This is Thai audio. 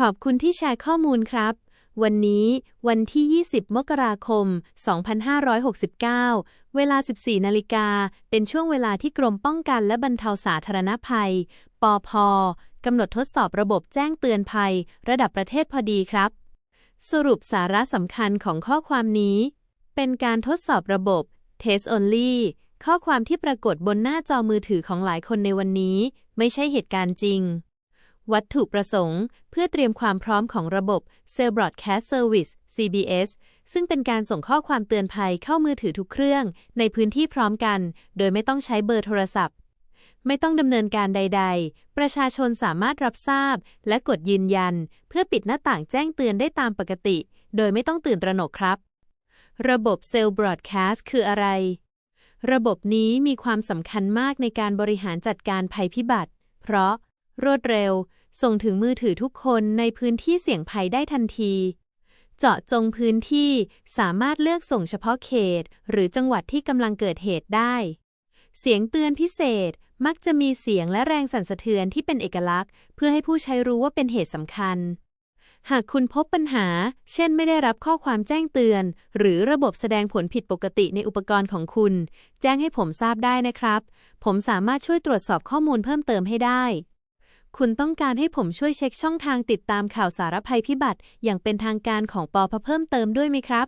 ขอบคุณที่แชร์ข้อมูลครับ วันนี้วันที่ 20 มกราคม 2569 เวลา 14 นาฬิกา เป็นช่วงเวลาที่กรมป้องกันและบรรเทาสาธารณภัย ปอพกำหนดทดสอบระบบแจ้งเตือนภัย ระดับประเทศพอดีครับ สรุปสาระสำคัญของข้อความนี้ เป็นการทดสอบระบบ Test Only ข้อความที่ปรากฏบนหน้าจอมือถือของหลายคนในวันนี้ ไม่ใช่เหตุการณ์จริง วัตถุประสงค์ เพื่อเตรียมความพร้อมของระบบ Cell Broadcast Service CBS ซึ่งเป็นการส่งข้อความเตือนภัยเข้ามือถือทุกเครื่อง ในพื้นที่พร้อมกัน โดยไม่ต้องใช้เบอร์โทรศัพท์ ไม่ต้องดำเนินการใด ๆ ประชาชนสามารถรับทราบ และกดยืนยัน เพื่อปิดหน้าต่างแจ้งเตือนได้ตามปกติ โดยไม่ต้องตื่นตระหนกครับ ระบบ Cell Broadcast คืออะไร ระบบนี้มีความสำคัญมากในการบริหารจัดการภัยพิบัติ เพราะ รวดเร็ว ส่งถึงมือถือทุกคนในพื้นที่เสี่ยงภัยได้ทันที เจาะจงพื้นที่สามารถเลือกส่งเฉพาะเขต หรือจังหวัดที่กำลังเกิดเหตุได้ เสียงเตือนพิเศษมักจะมีเสียงและแรงสั่นสะเทือนที่เป็นเอกลักษณ์ เพื่อให้ผู้ใช้รู้ว่าเป็นเหตุสำคัญ หากคุณพบปัญหา เช่นไม่ได้รับข้อความแจ้งเตือน หรือระบบแสดงผลผิดปกติในอุปกรณ์ของคุณ แจ้งให้ผมทราบได้นะครับ ผมสามารถช่วยตรวจสอบข้อมูลเพิ่มเติมให้ได้ คุณต้องการให้ผมช่วยเช็คช่องทางติดตามข่าวสารภัยพิบัติ อย่างเป็นทางการของปอพเพิ่มเติมด้วยไหมครับ